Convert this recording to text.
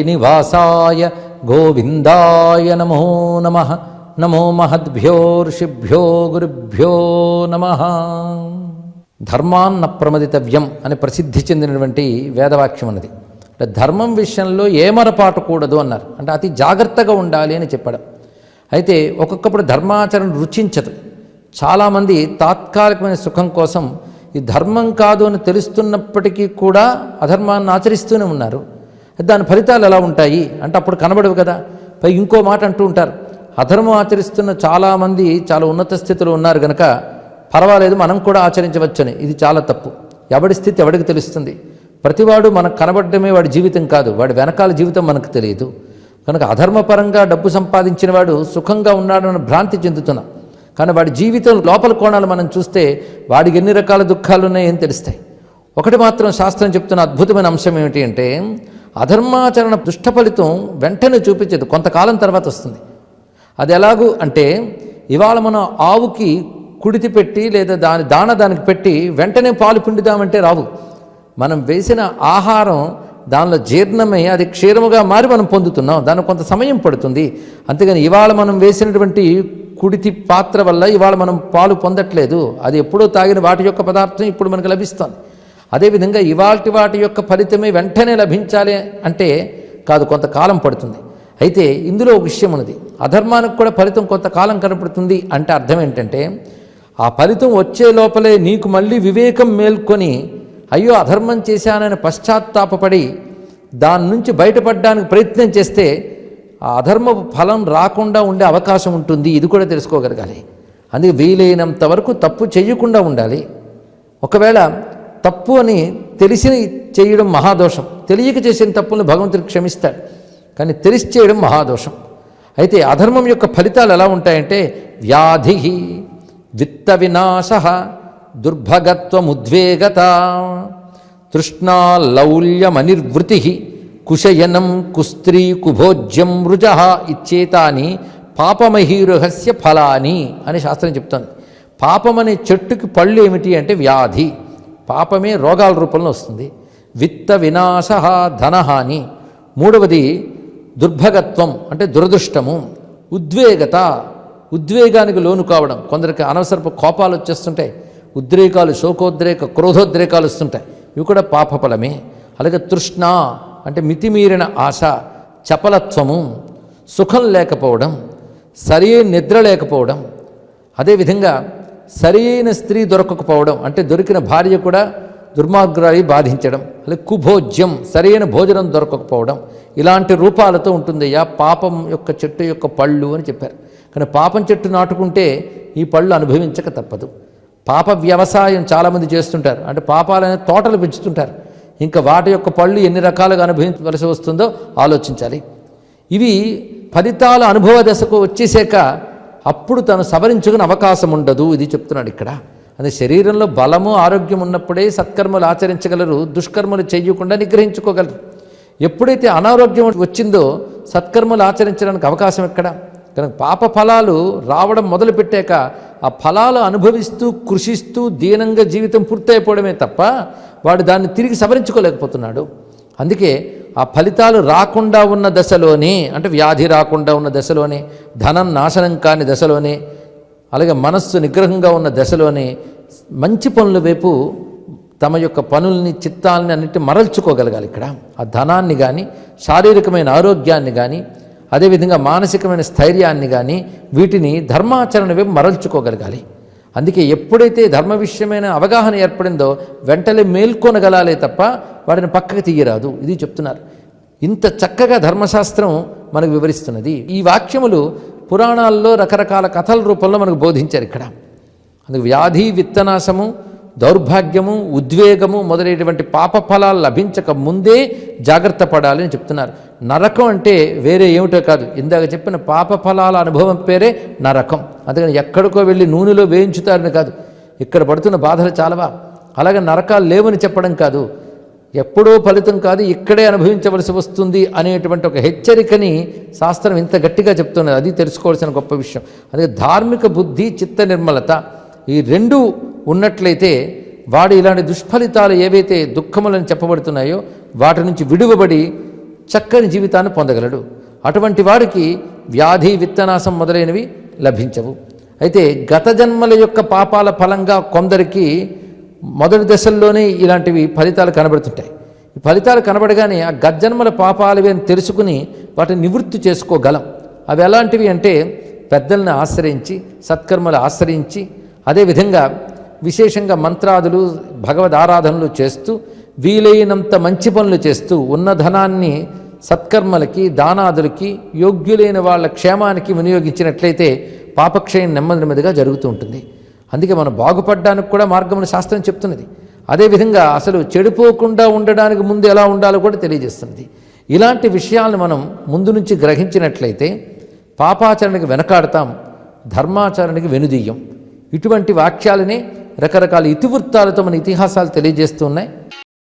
నివాసాయ గోవిందాయ నమో నమ నమో మహద్భ్యో ఋషిభ్యో గురుభ్యో నమ ధర్మాన్న ప్రమదితవ్యం అని ప్రసిద్ధి చెందినటువంటి వేదవాక్యం అన్నది. అంటే ధర్మం విషయంలో ఏమరపాటు కూడదు అన్నారు. అంటే అతి జాగ్రత్తగా ఉండాలి అని చెప్పడం. అయితే ఒక్కొక్కప్పుడు ధర్మాచరణ రుచించదు. చాలామంది తాత్కాలికమైన సుఖం కోసం ఈ ధర్మం కాదు అని తెలుస్తున్నప్పటికీ కూడా అధర్మాన్ని ఆచరిస్తూనే ఉన్నారు. దాని ఫలితాలు ఎలా ఉంటాయి అంటే అప్పుడు కనబడవు కదా. పై ఇంకో మాట అంటూ ఉంటారు. అధర్మం ఆచరిస్తున్న చాలామంది చాలా ఉన్నత స్థితిలో ఉన్నారు కనుక పర్వాలేదు మనం కూడా ఆచరించవచ్చని. ఇది చాలా తప్పు. ఎవడి స్థితి ఎవడికి తెలుస్తుంది? ప్రతివాడు మనకు కనబడమే వాడి జీవితం కాదు. వాడి వెనకాల జీవితం మనకు తెలియదు. కనుక అధర్మపరంగా డబ్బు సంపాదించిన వాడు సుఖంగా ఉన్నాడన్న భ్రాంతి చెందుతున్నాం. కానీ వాడి జీవితం లోపల కోణాలు మనం చూస్తే వాడికి ఎన్ని రకాల దుఃఖాలు ఉన్నాయని తెలుస్తాయి. ఒకటి మాత్రం శాస్త్రం చెప్తున్న అద్భుతమైన అంశం ఏమిటి అంటే అధర్మాచరణ దుష్ట ఫలితం వెంటనే చూపించదు. కొంతకాలం తర్వాత వస్తుంది. అది ఎలాగూ అంటే ఇవాళ మనం ఆవుకి కుడితి పెట్టి లేదా దాని దాన దానికి పెట్టి వెంటనే పాలు పిండుదామంటే రావు. మనం వేసిన ఆహారం దానిలో జీర్ణమై అది క్షీరముగా మారి మనం పొందుతున్నాం. దానికి కొంత సమయం పడుతుంది. అంతేగాని ఇవాళ మనం వేసినటువంటి కుడితి పాత్ర వల్ల ఇవాళ మనం పాలు పొందట్లేదు. అది ఎప్పుడో తాగిన వాటి యొక్క పదార్థం ఇప్పుడు మనకు లభిస్తుంది. అదేవిధంగా ఇవాల్టి వాటి యొక్క ఫలితమే వెంటనే లభించాలి అంటే కాదు కొంతకాలం పడుతుంది. అయితే ఇందులో ఒక విషయం ఉన్నది. అధర్మానికి కూడా ఫలితం కొంతకాలం కనపడుతుంది అంటే అర్థం ఏంటంటే ఆ ఫలితం వచ్చే లోపలే నీకు మళ్ళీ వివేకం మేల్కొని అయ్యో అధర్మం చేశానని పశ్చాత్తాపపడి దాని నుంచి బయటపడడానికి ప్రయత్నం చేస్తే ఆ అధర్మ ఫలం రాకుండా ఉండే అవకాశం ఉంటుంది. ఇది కూడా తెలుసుకోగలగాలి. అందుకే వీలైనంత వరకు తప్పు చేయకుండా ఉండాలి. ఒకవేళ తప్పు అని తెలిసి చేయడం మహాదోషం. తెలియక చేసిన తప్పులను భగవంతుడు క్షమిస్తాడు. కానీ తెలిసి చేయడం మహాదోషం. అయితే అధర్మం యొక్క ఫలితాలు ఎలా ఉంటాయంటే వ్యాధి విత్త వినాశ దుర్భగత్వముద్వేగత తృష్ణా లౌల్యమనిర్వృతి కుశయనం కుస్త్రీ కుభోజ్యం రుజ ఇచ్చేతాని పాపమహీరుహస్య ఫలాని అని శాస్త్రం చెప్తోంది. పాపం అనే చెట్టుకి పళ్ళు ఏమిటి అంటే వ్యాధి. పాపమే రోగాల రూపంలో వస్తుంది. విత్త వినాశ ధనహాని. మూడవది దుర్భగత్వం అంటే దురదృష్టము. ఉద్వేగత. ఉద్వేగానికి లోను కావడం. కొందరికి అనవసరపు కోపాలు వచ్చేస్తుంటాయి. ఉద్రేకాలు శోకోద్రేక క్రోధోద్రేకాలు వస్తుంటాయి. ఇవి కూడా పాపఫలమే. అలాగే తృష్ణ అంటే మితిమీరిన ఆశ చపలత్వము సుఖం లేకపోవడం సరి నిద్ర లేకపోవడం. అదేవిధంగా సరైన స్త్రీ దొరకకపోవడం అంటే దొరికిన భార్య కూడా దుర్మార్గురాలి బాధించడం అలాగే కుభోజ్యం సరైన భోజనం దొరకకపోవడం ఇలాంటి రూపాలతో ఉంటుందయ్యా పాపం యొక్క చెట్టు యొక్క పళ్ళు అని చెప్పారు. కానీ పాపం చెట్టు నాటుకుంటే ఈ పళ్ళు అనుభవించక తప్పదు. పాప వ్యవసాయం చాలామంది చేస్తుంటారు. అంటే పాపాలనే తోటలు పెంచుతుంటారు. ఇంకా వాటి యొక్క పళ్ళు ఎన్ని రకాలుగా అనుభవించవలసి వస్తుందో ఆలోచించాలి. ఇవి ఫలితాల అనుభవ దశకు వచ్చేసాక అప్పుడు తను సవరించుకునే అవకాశం ఉండదు ఇది చెప్తున్నాడు ఇక్కడ. అది శరీరంలో బలము ఆరోగ్యం ఉన్నప్పుడే సత్కర్మలు ఆచరించగలరు దుష్కర్మలు చేయకుండా నిగ్రహించుకోగలరు. ఎప్పుడైతే అనారోగ్యం వచ్చిందో సత్కర్మలు ఆచరించడానికి అవకాశం ఎక్కడ? కనుక పాప ఫలాలు రావడం మొదలుపెట్టాక ఆ ఫలాలు అనుభవిస్తూ కృషిస్తూ దీనంగా జీవితం పూర్తయిపోవడమే తప్ప వాడు దాన్ని తిరిగి సవరించుకోలేకపోతున్నాడు. అందుకే ఆ ఫలితాలు రాకుండా ఉన్న దశలోనే అంటే వ్యాధి రాకుండా ఉన్న దశలోనే ధనం నాశనం కాని దశలోనే అలాగే మనస్సు నిగ్రహంగా ఉన్న దశలోనే మంచి పనుల వైపు తమ యొక్క పనుల్ని చిత్తాలని అన్నిటి మరల్చుకోగలగాలి ఇక్కడ. ఆ ధనాన్ని కానీ శారీరకమైన ఆరోగ్యాన్ని కానీ అదేవిధంగా మానసికమైన స్థైర్యాన్ని కానీ వీటిని ధర్మాచరణ వైపు మరల్చుకోగలగాలి. అందుకే ఎప్పుడైతే ధర్మ విషయమైన అవగాహన ఏర్పడిందో వెంటనే మేల్కొనగలాలే తప్ప వాటిని పక్కకు తీయరాదు. ఇది చెప్తున్నారు. ఇంత చక్కగా ధర్మశాస్త్రం మనకు వివరిస్తున్నది. ఈ వాక్యములు పురాణాల్లో రకరకాల కథల రూపంలో మనకు బోధించారు ఇక్కడ. అందుకు వ్యాధి విత్తనాశము దౌర్భాగ్యము ఉద్వేగము మొదలైనటువంటి పాప ఫలాలు లభించక ముందే జాగ్రత్త పడాలని చెప్తున్నారు. నరకం అంటే వేరే ఏమిటో కాదు. ఇందాక చెప్పిన పాప ఫలాల అనుభవం పేరే నరకం. అందుకని ఎక్కడికో వెళ్ళి నూనెలో వేయించుతారని కాదు. ఇక్కడ పడుతున్న బాధలు చాలవా? అలాగే నరకాలు లేవని చెప్పడం కాదు. ఎప్పుడో ఫలితం కాదు ఇక్కడే అనుభవించవలసి వస్తుంది అనేటువంటి ఒక హెచ్చరికని శాస్త్రం ఇంత గట్టిగా చెప్తున్నది. అది తెలుసుకోవాల్సిన గొప్ప విషయం. అదే ధార్మిక బుద్ధి చిత్త నిర్మలత ఈ రెండు ఉన్నట్లయితే వాడు ఇలాంటి దుష్ఫలితాలు ఏవైతే దుఃఖములను చెప్పబడుతున్నాయో వాటి నుంచి విడువబడి చక్కని జీవితాన్ని పొందగలడు. అటువంటి వాడికి వ్యాధి విత్తనాశం మొదలైనవి లభించవు. అయితే గత జన్మల యొక్క పాపాల ఫలంగా కొందరికి మొదటి దశల్లోనే ఇలాంటివి ఫలితాలు కనబడుతుంటాయి. ఈ ఫలితాలు కనబడగానే ఆ గజ్జన్మల పాపాలవి అని తెలుసుకుని వాటిని నివృత్తి చేసుకోగలం. అవి ఎలాంటివి అంటే పెద్దల్ని ఆశ్రయించి సత్కర్మలు ఆశ్రయించి అదేవిధంగా విశేషంగా మంత్రాదులు భగవద్ ఆరాధనలు చేస్తూ వీలైనంత మంచి పనులు చేస్తూ ఉన్న ధనాన్ని సత్కర్మలకి దానాదులకి యోగ్యులైన వాళ్ళ క్షేమానికి వినియోగించినట్లయితే పాపక్షయం నెమ్మది నెమ్మదిగా జరుగుతూ ఉంటుంది. అందుకే మనం బాగుపడడానికి కూడా మార్గమును శాస్త్రం చెప్తున్నది. అదేవిధంగా అసలు చెడిపోకుండా ఉండడానికి ముందు ఎలా ఉండాలో కూడా తెలియజేస్తున్నది. ఇలాంటి విషయాలను మనం ముందు నుంచి గ్రహించినట్లయితే పాపాచరణకి వెనకాడతాం ధర్మాచరణకి వెనుదీయం ఇటువంటి వాక్యాలనే రకరకాల ఇతివృత్తాలతో మన ఇతిహాసాలు తెలియజేస్తున్నాయి